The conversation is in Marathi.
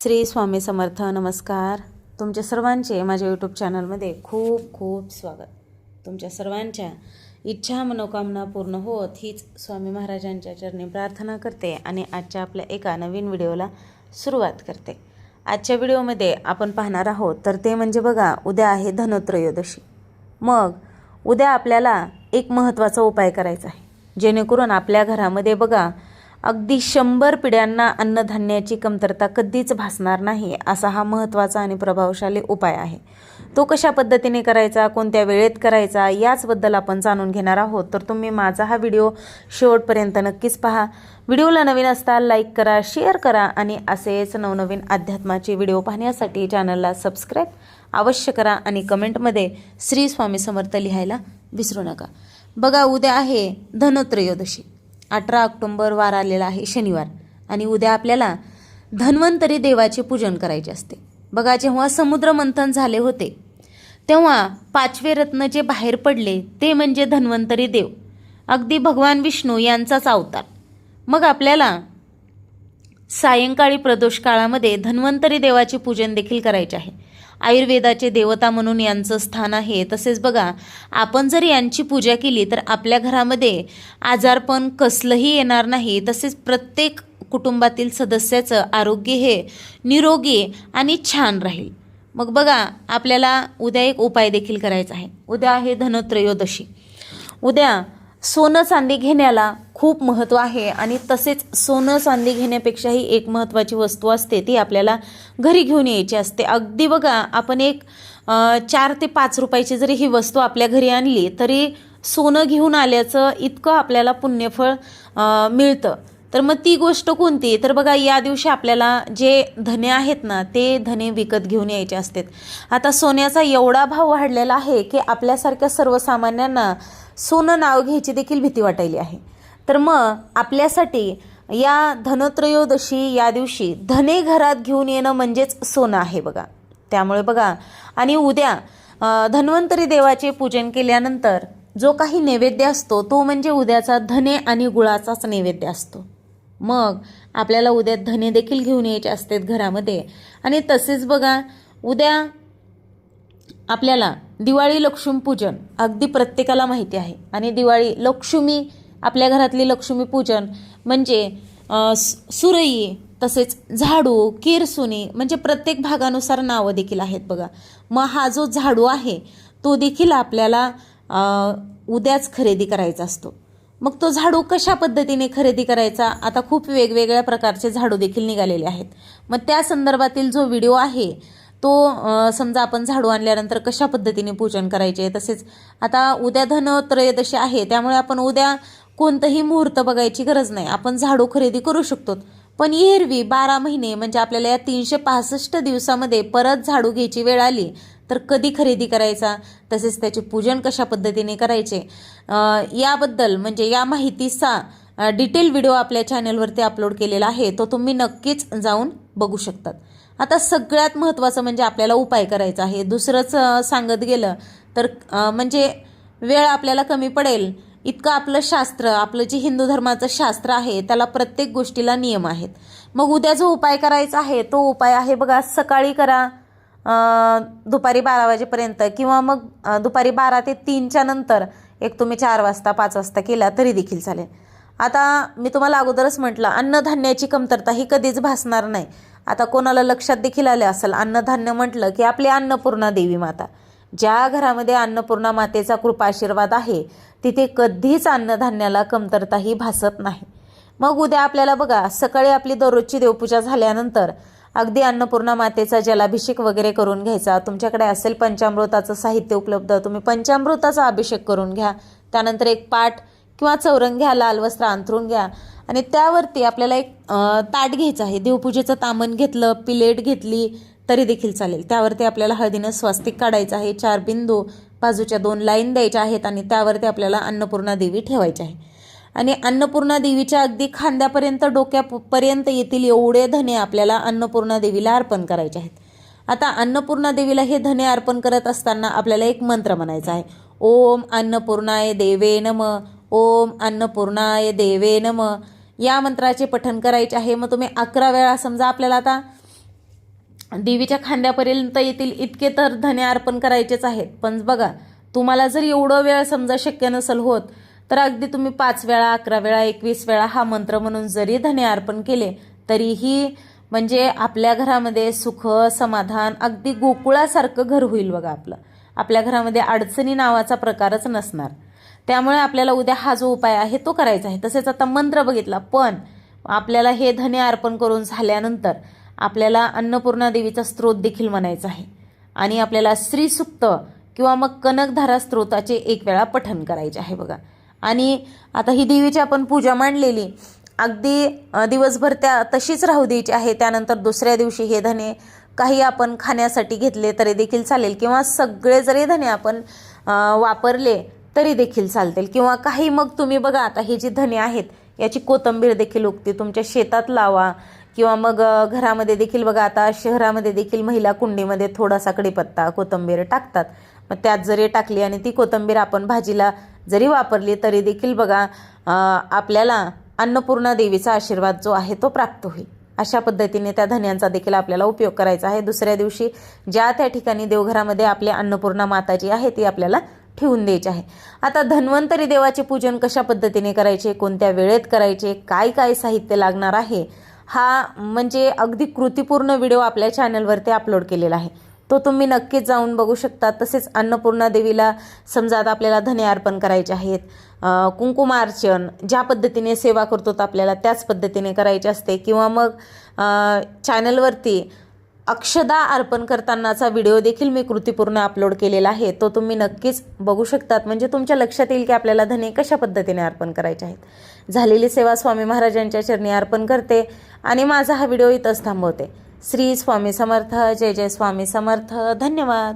श्री स्वामी समर्थ नमस्कार. तुमच्या सर्वांचे माझ्या यूट्यूब चॅनलमध्ये खूप खूप स्वागत. तुमच्या सर्वांच्या इच्छा मनोकामना पूर्ण होत हीच स्वामी महाराजांच्या चरणी प्रार्थना करते आणि आजच्या आपल्या एका नवीन व्हिडिओला सुरुवात करते. आजच्या व्हिडिओमध्ये आपण पाहणार आहोत तर ते म्हणजे बघा उद्या आहे धनोत्रयोदशी. मग उद्या आपल्याला एक महत्त्वाचा उपाय करायचा आहे. जेणेकरून आपल्या घरामध्ये बघा अगदी शंभर पिढ्यांना अन्नधान्याची कमतरता कधीच भासणार नाही असा हा महत्त्वाचा आणि प्रभावशाली उपाय आहे. तो कशा पद्धतीने करायचा कोणत्या वेळेत करायचा याचबद्दल आपण जाणून घेणार आहोत. तर तुम्ही माझा हा व्हिडिओ शेवटपर्यंत नक्कीच पहा. व्हिडिओला नवीन असता लाईक करा शेअर करा आणि असेच नवनवीन अध्यात्माचे व्हिडिओ पाहण्यासाठी चॅनलला सबस्क्राईब अवश्य करा आणि कमेंटमध्ये श्री स्वामी समर्थ लिहायला विसरू नका. बघा उद्या आहे धनोत्रयोदशी. अठरा ऑक्टोंबर वार आलेला आहे शनिवार आणि उद्या आपल्याला धन्वंतरी देवाचे पूजन करायचे असते. बघा जेव्हा समुद्र मंथन झाले होते तेव्हा पाचवे रत्न जे बाहेर पडले ते म्हणजे धन्वंतरी देव. अगदी भगवान विष्णू यांचाच अवतार. मग आपल्याला सायंकाळी प्रदोष काळामध्ये धन्वंतरी देवाचे पूजन देखील करायचे आहे. आयुर्वेदाचे देवता म्हणून यांचं स्थान आहे. तसेच बघा आपण जर यांची पूजा केली तर आपल्या घरामध्ये आजारपण कसलंही येणार नाही. तसेच प्रत्येक कुटुंबातील सदस्याचं आरोग्य हे निरोगी आणि छान राहील. मग बघा आपल्याला उद्या एक उपाय देखील करायचा आहे. उद्या आहे धनत्रयोदशी. उद्या सोनं चांदी घेण्याला खूप महत्त्व आहे आणि तसेच सोनं चांदी घेण्यापेक्षाही एक महत्त्वाची वस्तू असते ती आपल्याला घरी घेऊन यायची असते. अगदी बघा आपण एक चार ते पाच रुपयाची जरी ही वस्तू आपल्या घरी आणली तरी सोनं घेऊन आल्याचं इतकं आपल्याला पुण्यफळ मिळतं. तर मग ती गोष्ट कोणती? तर बघा या दिवशी आपल्याला जे धने आहेत ना ते धने विकत घेऊन यायचे असतात. आता सोन्याचा एवढा भाव वाढलेला आहे की आपल्यासारख्या सर्वसामान्यांना सोनं नाव घ्यायची देखील भीती वाटायली आहे. तर मग आपल्यासाठी या धनत्रयोदशी या दिवशी धने घरात घेऊन येणं म्हणजेच सोनं आहे बघा. त्यामुळे बघा आणि उद्या धन्वंतरी देवाचे पूजन केल्यानंतर जो काही नैवेद्य असतो तो म्हणजे उद्याचा धने आणि गुळाचाच नैवेद्य असतो. मग आपल्याला उद्या धने देखील घेऊन यायचे असतात घरामध्ये. आणि तसेच बघा उद्या आपल्याला दिवाळी लक्ष्मीपूजन अगदी प्रत्येकाला माहिती आहे. आणि दिवाळी लक्ष्मी आपल्या घरातली लक्ष्मीपूजन म्हणजे सुरई तसेच झाडू किरसुनी म्हणजे प्रत्येक भागानुसार नावं देखील आहेत बघा. मग हा जो झाडू आहे तो देखील आपल्याला उद्याच खरेदी करायचा असतो. मग तो झाडू कशा पद्धतीने खरेदी करायचा? आता खूप वेगवेगळ्या प्रकारचे झाडू देखील निघालेले आहेत. मग त्या संदर्भातील जो व्हिडिओ आहे तो समजा आपण झाडू आणल्यानंतर कशा पद्धतीने पूजन करायचे? तसेच आता उद्या धनत्रयोदशी आहे त्यामुळे आपण उद्या कोणतंही मुहूर्त बघायची गरज नाही. आपण झाडू खरेदी करू शकतो. पण एरवी बारा महिने म्हणजे आपल्याला या तीनशे पासष्ट दिवसामध्ये परत झाडू घ्यायची वेळ आली तर कधी खरेदी करायचा? तसेच त्याचे पूजन कशा पद्धतीने करायचे? याबद्दल म्हणजे या माहितीचा डिटेल व्हिडिओ आपल्या चॅनलवरती अपलोड केलेला आहे तो तुम्ही नक्कीच जाऊन बघू शकतात. आता सगळ्यात महत्त्वाचं म्हणजे आपल्याला उपाय करायचा आहे. दुसरंच सांगत गेलं तर म्हणजे वेळ आपल्याला कमी पडेल. इतकं आपलं शास्त्र आपलं जे हिंदू धर्माचं शास्त्र आहे त्याला प्रत्येक गोष्टीला नियम आहेत. मग उद्या जो उपाय करायचा आहे तो उपाय आहे बघा सकाळी करा दुपारी बारा वाजेपर्यंत किंवा मग दुपारी बारा ते तीनच्या नंतर एक तुम्ही चार वाजता पाच वाजता केला तरी देखील चालेल. आता मी तुम्हाला अगोदरच म्हटलं अन्नधान्याची कमतरता ही कधीच भासणार नाही. आता कोणाला लक्षात देखील आले असेल अन्नधान्य म्हटलं की आपली अन्नपूर्णा देवी माता. ज्या घरामध्ये अन्नपूर्णा मातेचा कृपा आशीर्वाद आहे तिथे कधीच अन्नधान्याला कमतरताही भासत नाही. मग उद्या आपल्याला बघा सकाळी आपली दररोजची देवपूजा झाल्यानंतर अगदी अन्नपूर्णा मातेचा जलाभिषेक वगैरे करून घ्यायचा. तुमच्याकडे असेल पंचामृताचं साहित्य उपलब्ध तुम्ही पंचामृताचा अभिषेक करून घ्या. त्यानंतर एक पाठ किंवा चौरंग घ्या लाल वस्त्र अंथरून घ्या. आणि त्यावरती आपल्याला एक ताट घ्यायचं आहे. देवपूजेचं तामण घेतलं पिलेट घेतली तरी देखील चालेल. त्यावरती आपल्याला हळदीनं स्वास्तिक काढायचं आहे. चार बिंदू बाजूच्या दोन लाईन द्यायच्या आहेत आणि त्यावरती आपल्याला अन्नपूर्णा देवी ठेवायची आहे. आणि अन्नपूर्णा देवीच्या अगदी खांद्यापर्यंत डोक्यापर्यंत येतील एवढे धने आपल्याला अन्नपूर्णा देवीला अर्पण करायचे आहेत. आता अन्नपूर्णा देवीला हे धने अर्पण करत असताना आपल्याला एक मंत्र म्हणायचा आहे. ओम अन्नपूर्णाय देवे नम ओम अन्नपूर्णाय देवे नम. या मंत्राचे पठण करायचे आहे. मग तुम्ही अकरा वेळा समजा आपल्याला आता देवीच्या खांद्यापर्यंत येतील इतके तर धने अर्पण करायचेच आहेत. पण बघा तुम्हाला जर एवढं वेळ समजा शक्य नसेल होत तर अगदी तुम्ही पाच वेळा अकरा वेळा एकवीस वेळा हा मंत्र म्हणून जरी धने अर्पण केले तरीही म्हणजे आपल्या घरामध्ये सुख समाधान अगदी गोकुळासारखं घर होईल बघा आपलं. आपल्या घरामध्ये अडचणी नावाचा प्रकारच नसणार. त्यामुळे आपल्याला उद्या हा जो उपाय आहे तो करायचा आहे. तसेच आता मंत्र बघितला पण आपल्याला हे धने अर्पण करून झाल्यानंतर आपल्याला अन्नपूर्णा देवीचा स्त्रोत देखील म्हणायचा आहे. आणि आपल्याला श्रीसुक्त किंवा मग कनकधारा स्त्रोताचे एक वेळा पठण करायचे आहे बघा. आणि आता ही देवीची आपण पूजा मांडलेली अगदी दिवसभर त्या तशीच राहू द्यायची आहे. त्यानंतर दुसऱ्या दिवशी हे धने काही आपण खाण्यासाठी घेतले तरी देखील चालेल. किंवा सगळे जरी धने आपण वापरले तरी देखील चालतील. किंवा काही मग तुम्ही बघा आता हे जी धने आहेत याची कोथंबीर देखील उगते. तुमच्या शेतात लावा. किंवा मग घरामध्ये देखील बघा आता शहरामध्ये देखील महिला कुंडीमध्ये थोडासा कडीपत्ता कोथंबीर टाकतात. मग त्यात जरी टाकली आणि ती कोथंबीर आपण भाजीला जरी वापरली तरी देखील बघा आपल्याला अन्नपूर्णा देवीचा आशीर्वाद जो आहे तो प्राप्त होईल. अशा पद्धतीने त्या धन्यांचा देखील आपल्याला उपयोग करायचा आहे. दुसऱ्या दिवशी ज्या त्या ठिकाणी देवघरामध्ये आपली अन्नपूर्णा माता जी आहे ती आपल्याला ठेवून द्यायचे आहे. आता धन्वंतरी देवाचे पूजन कशा पद्धतीने करायचे कोणत्या वेळेत करायचे काय काय साहित्य लागणार आहे हा म्हणजे अगदी कृतीपूर्ण व्हिडिओ आपल्या चॅनलवरती अपलोड केलेला आहे. तो तुम्ही नक्कीच जाऊन बघू शकता. तसेच अन्नपूर्णा देवीला समजा आता आपल्याला धने अर्पण करायचे आहेत. कुंकुमार्चन ज्या पद्धतीने सेवा करतो तर आपल्याला त्याच पद्धतीने करायचे असते. किंवा मग चॅनलवरती अक्षदा अर्पण करतानाचा व्हिडिओ देखील मी कृतीपूर्ण अपलोड केलेला आहे. तो तुम्ही नक्कीच बघू शकतात. म्हणजे तुमच्या लक्षात येईल की आपल्याला धने कशा पद्धतीने अर्पण करायचे आहेत. झालेली सेवा स्वामी महाराजांच्या चरणी अर्पण करते आणि माझा हा व्हिडिओ इथंच थांबवते. श्री स्वामी समर्थ जय जय स्वामी समर्थ. धन्यवाद.